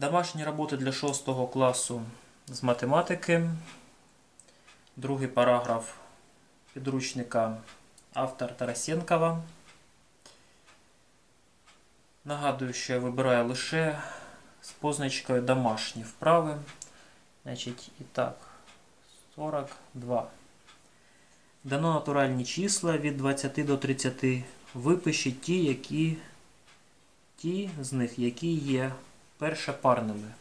Домашні роботи для 6 класу з математики. Другий параграф підручника автор Тарасенкова. Нагадую, що я вибираю лише з позначкою домашні вправи. Значить, і так, 42. Дано натуральні числа від 20 до 30. Випишіть ті, які ті з них, які є першопарними.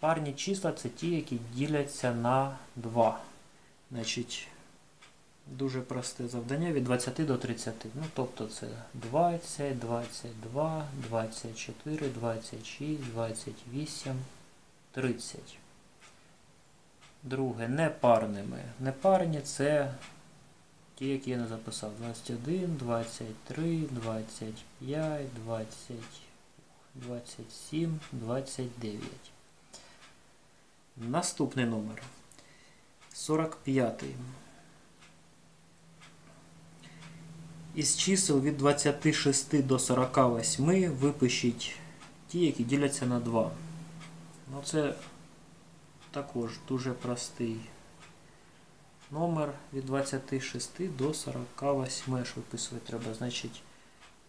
Парні числа це ті, які діляться на 2. Значить, дуже просте завдання від 20 до 30. Ну, тобто це 20, 22, 24, 26, 28, 30. Друге, непарними. Непарні це ті, які я не записав. 21, 23, 25, 20, 27, 29. Наступний номер. 45. Із чисел від 26 до 48 випишіть ті, які діляться на 2. Ну це також дуже простий номер від 26 до 48 аж виписувати треба. Значить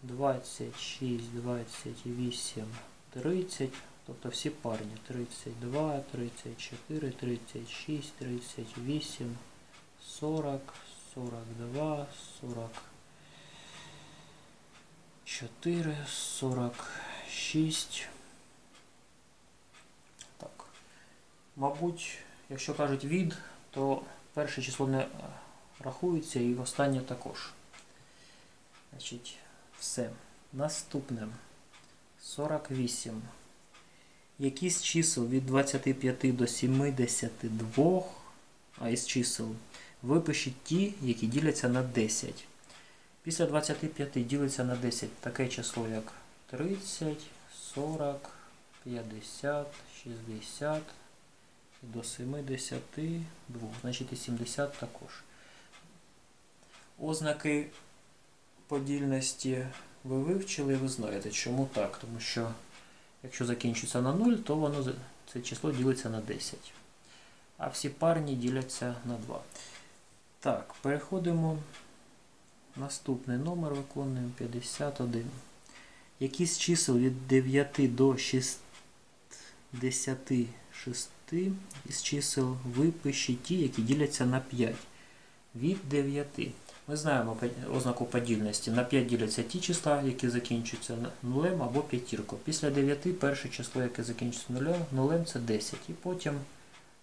26, 28, 30. Тобто всі парні 32, 34, 36, 38, 40, 42, 44, 46. Так. Мабуть, якщо кажуть від, то перше число не рахується і останнє також. Значить, все. Наступне. 48. Якісь чисел від 25 до 72, а із чисел, випишіть ті, які діляться на 10. Після 25 ділиться на 10 таке число, як 30, 40, 50, 60 до 72, значить і 70 також. Ознаки подільності ви вивчили, ви знаєте, чому так. Тому що якщо закінчується на 0, то воно це число ділиться на 10. А всі парні діляться на 2. Так, переходимо. Наступний номер виконуємо 51. Якісь чисел від 9 до 66 із чисел випишіть ті, які діляться на 5. Від 9. Ми знаємо ознаку подільності. На 5 діляться ті числа, які закінчуються нулем або п'ятіркою. Після 9 перше число, яке закінчується нулем, нулем це 10. І потім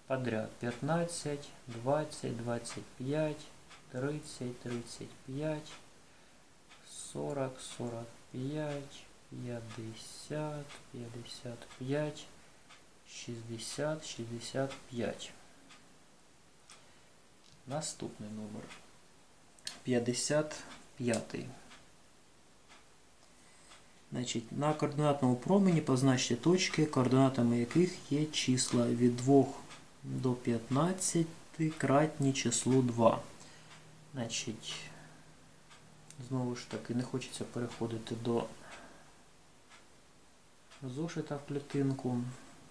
подряд 15, 20, 25, 30, 35, 40, 45, 50, 55, 60, 65. Наступний номер. 55. Значить, На координатному промені позначте точки, координатами яких є числа від 2 до 15 кратні числу 2. Значить, знову ж таки, не хочеться переходити до зошита в клітинку.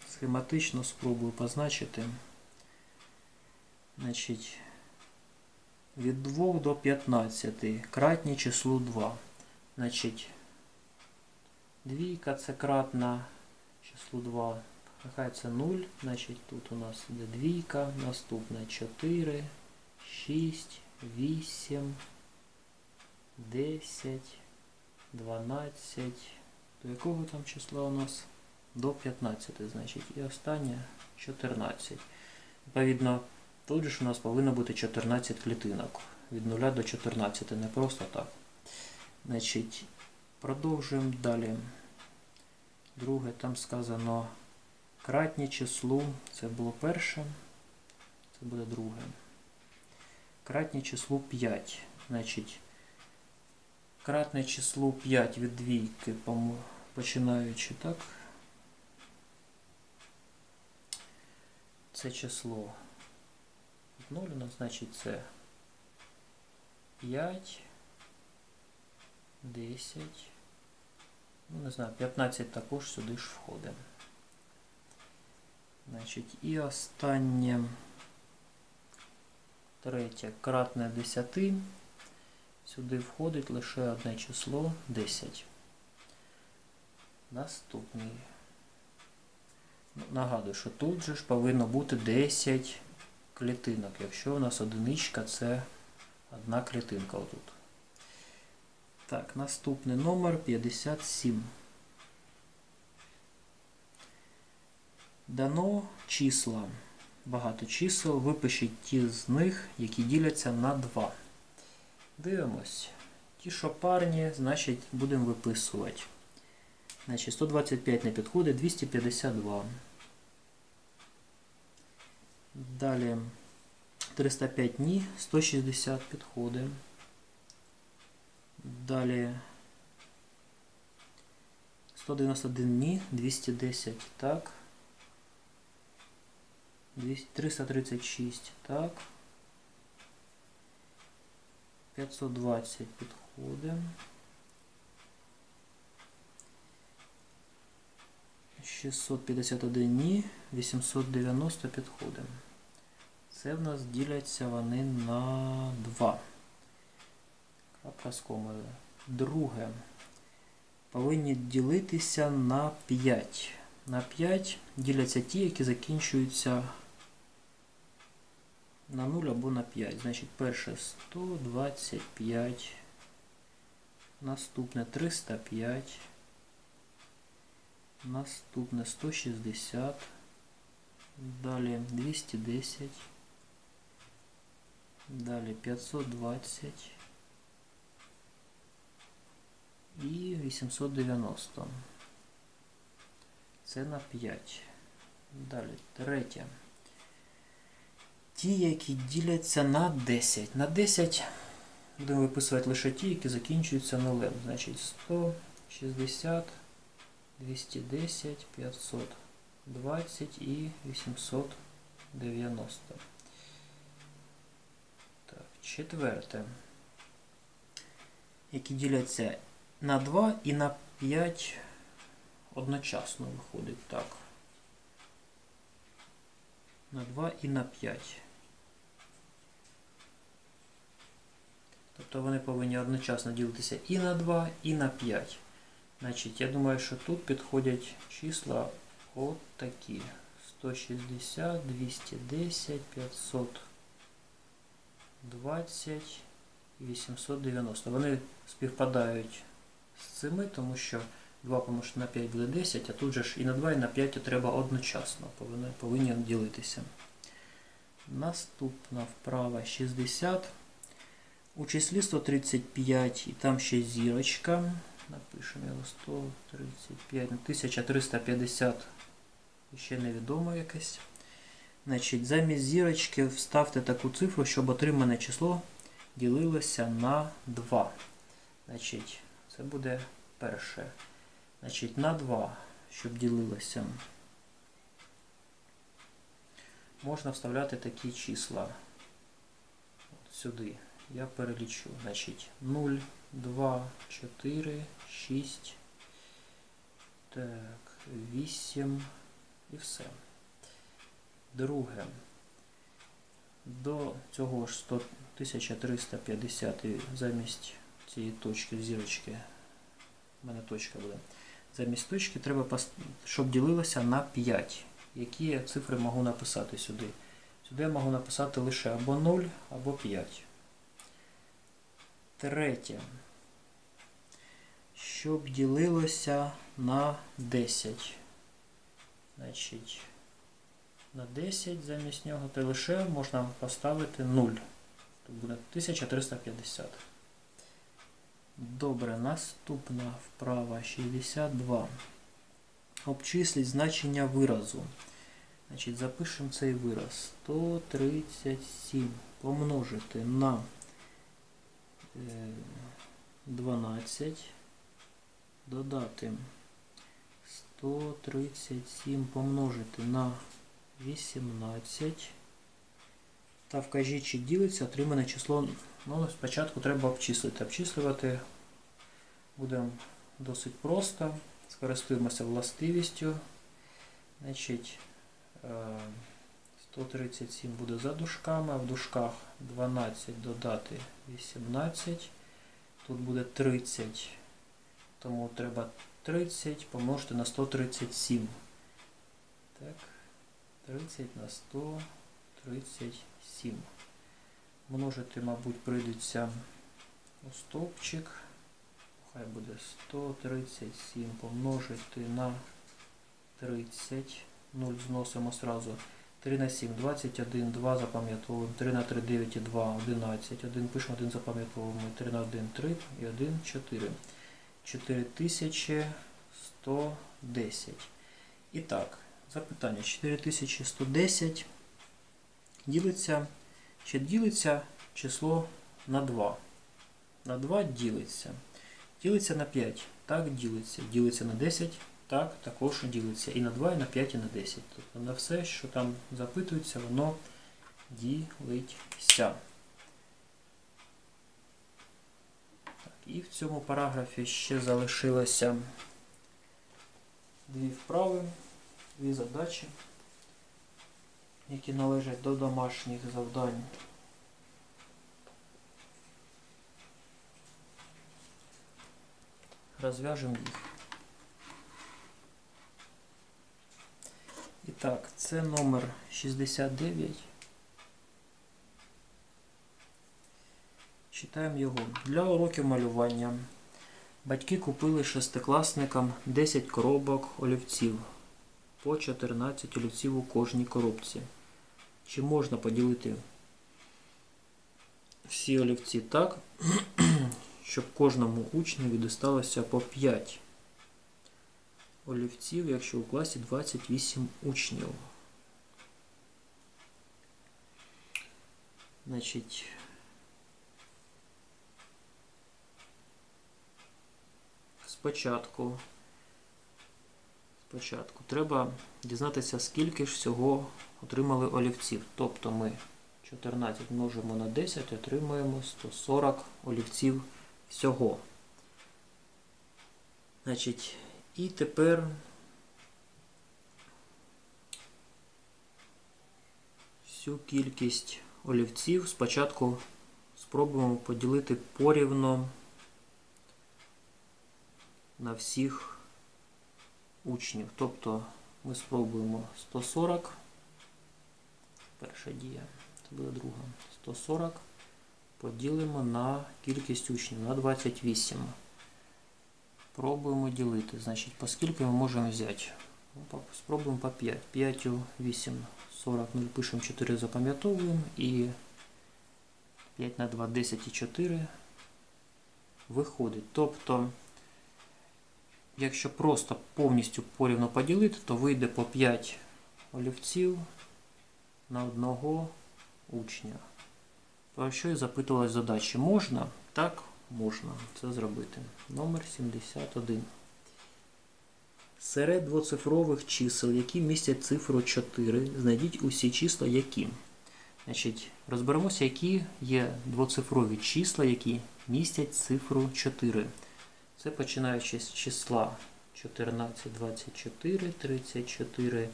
Схематично спробую позначити. Значить, від 2 до 15 кратні числу 2. Значить, двійка це кратна числу 2. Нехай це 0. Значить, тут у нас йде двійка, наступна 4, 6, 8, 10, 12. До якого там числа у нас? До 15, значить. І останнє 14. Відповідно, Тут же у нас повинно бути 14 клітинок. Від 0 до 14, не просто так. Значить, Продовжуємо далі. Друге, там сказано кратні числу. Це було перше. Це буде друге. Кратні числу 5. Значить, кратне число 5 від двійки, починаючи так. Це число 0 у нас значить це 5, 10, ну не знаю, 15 також сюди ж входить. Значить, і останнє третє кратне 10. Сюди входить лише одне число 10. Наступний. Ну, Нагадую, що тут же ж повинно бути 10 клітинок. Якщо у нас одиничка, це одна клітинка отут. Так, наступний номер 57. Дано числа. Багато чисел. Випишіть ті з них, які діляться на 2. Дивимось. Ті, що парні, значить, будемо виписувати. Значить, 125 не підходить, 252. Далі 305 ні, 160 підходить. Далі 191 ні, 210 так. 200, 336 так. 520 підходить. 651 ні, 890 підходить. Це в нас діляться вони на 2. Крапка з комою. Друге. Повинні ділитися на 5. На 5 діляться ті, які закінчуються на 0 або на 5. Значить, перше 125. Наступне 305. Наступне 160. Далі 210. Далі 520. І 890. Це на 5. Далі третє. Ті, які діляться на 10. На 10 будемо виписувати лише ті, які закінчуються нулем. Значить 160, 210, 520 і 890. Так, четверте. Які діляться на 2 і на 5 одночасно виходить так. На 2 і на 5. Тобто вони повинні одночасно ділитися і на 2, і на 5. Значить, я думаю, що тут підходять числа от такі. 160, 210, 520 і 890. Вони співпадають з цими, тому що 2 помножити на 5 буде 10, а тут же ж і на 2, і на 5 треба одночасно, повинні ділитися. Наступна вправа 60. У числі 135 і там ще зірочка. Напишемо його 135, 1350, ще невідомо якесь. Значить, Замість зірочки вставте таку цифру, щоб отримане число ділилося на 2. Значить, Це буде перше. Значить, на 2, щоб ділилося, можна вставляти такі числа. От сюди. Я перелічу. Значить, 0, 2, 4, 6, так, 8 і все. Друге. До цього ж 100, 1350 замість цієї точки зірочки. У мене точка буде. Замість точки треба, щоб ділилося на 5. Які цифри можу написати сюди? Сюди я можу написати лише або 0, або 5. Третє. Щоб ділилося на 10. Значить, на 10 замість нього то лише можна поставити 0. Тут буде 1350. Добре, наступна вправа 62. Обчисліть значення виразу. Значить, Запишемо цей вираз. 137 помножити на 12, додати 137 помножити на 18. Та вкажіть, чи ділиться отримане число. Ну, спочатку треба обчислити. Обчислювати будемо досить просто. Скористуємося властивістю. Значить, Е, 137 буде за дужками, а в дужках 12 додати 18. Тут буде 30. Тому треба 30 помножити на 137. Так, 30 на 137. Множити, мабуть, прийдеться у стовпчик. Хай буде 137 помножити на 30. 0 зносимо сразу. 3 на 7, 21, 2 запам'ятовуємо. 3 на 3, 9 і 2, 11. 1 пишемо, 1 запам'ятовуємо. 3 на 1, 3 і 1, 4. 4110. І так, запитання. 4110 ділиться, чи ділиться число на 2? На 2 ділиться. Ділиться на 5. Так, ділиться. Ділиться на 10. Так, також ділиться і на 2, і на 5, і на 10. Тобто на все, що там запитується, воно ділиться. Так, і в цьому параграфі ще залишилося дві вправи, дві задачі, які належать до домашніх завдань. Розв'яжемо їх. Так, це номер 69. Читаємо його. Для уроків малювання батьки купили шестикласникам 10 коробок олівців по 14 олівців у кожній коробці. Чи можна поділити всі олівці так, щоб кожному учневі дісталося по 5 олівців, якщо у класі 28 учнів. Значить, спочатку, спочатку треба дізнатися, скільки ж всього отримали олівців. Тобто ми 14 множимо на 10 і отримуємо 140 олівців всього. Значить, і тепер всю кількість олівців спочатку спробуємо поділити порівно на всіх учнів. Тобто ми спробуємо 140, перша дія, це буде друга, 140 поділимо на кількість учнів на 28. Пробуємо ділити. Значить, по скільки ми можемо взяти? Ну, спробуємо по 5. 5 8, 40, 0, пишемо 4, запам'ятовуємо і 5 на 2, 10 і 4 виходить. Тобто, якщо просто повністю порівно поділити, то вийде по 5 олівців на одного учня. Про що і запитувалась задачі? Можна? Так, можна це зробити. Номер 71. Серед двоцифрових чисел, які містять цифру 4, знайдіть усі числа, які. Значить, Розберемося, які є двоцифрові числа, які містять цифру 4. Це починаючи з числа 14, 24, 34,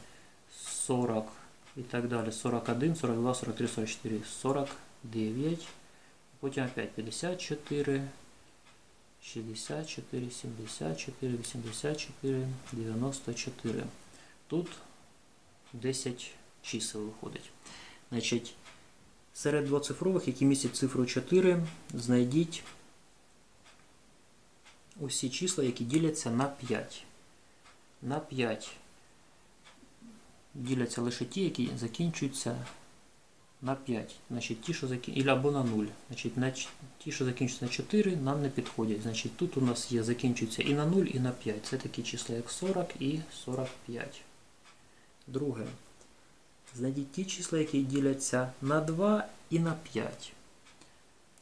40 і так далі. 41, 42, 43, 44, 49. Потім опять 54, 64, 74, 84, 94. Тут 10 чисел виходить. Значить, серед двоцифрових, які містять цифру 4, знайдіть усі числа, які діляться на 5. На 5 діляться лише ті, які закінчуються на 5. Значить, ті, що закін... Ілі або на 0. Значить, на... Ті, що закінчуються на 4, нам не підходять. Значить, Тут у нас є закінчуються і на 0, і на 5. Це такі числа, як 40 і 45. Друге. Знайдіть ті числа, які діляться на 2 і на 5.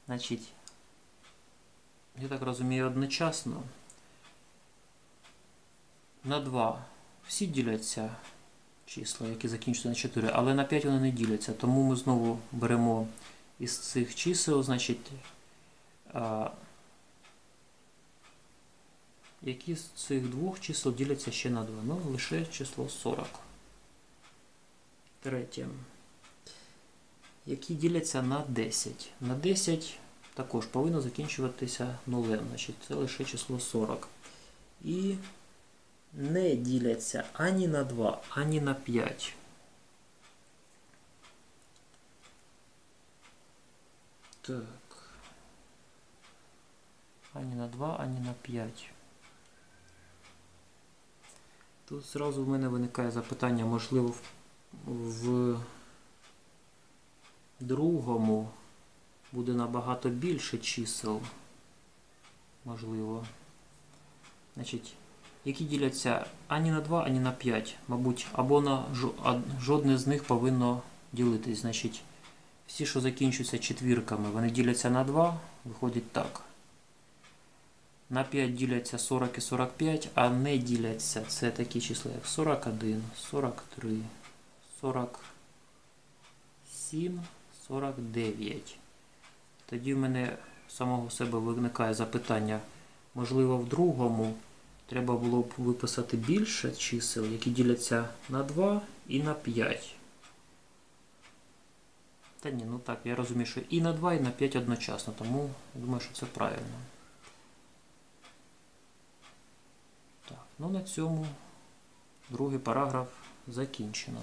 Значить, я так розумію, одночасно. На 2 всі діляться числа, які закінчуються на 4, але на 5 вони не діляться. Тому ми знову беремо із цих чисел, значить, які з цих двох чисел діляться ще на 2. Ну, лише число 40. Третє. Які діляться на 10. На 10 також повинно закінчуватися нулем. Значить, це лише число 40. І не діляться ані на 2, ані на 5. Так. Ані на 2, ані на 5. Тут зразу в мене виникає запитання, можливо, в, другому буде набагато більше чисел. Можливо. Значить, які діляться ані на 2, ані на 5. Мабуть, або на жодне з них повинно ділитись. Значить, всі, що закінчуються четвірками, вони діляться на 2, виходить так. На 5 діляться 40 і 45, а не діляться. Це такі числа, як 41, 43, 47, 49. Тоді в мене самого себе виникає запитання, можливо, в другому треба було б виписати більше чисел, які діляться на 2 і на 5. Та ні, ну так, я розумію, що і на 2, і на 5 одночасно, тому думаю, що це правильно. Так, ну на цьому другий параграф закінчено.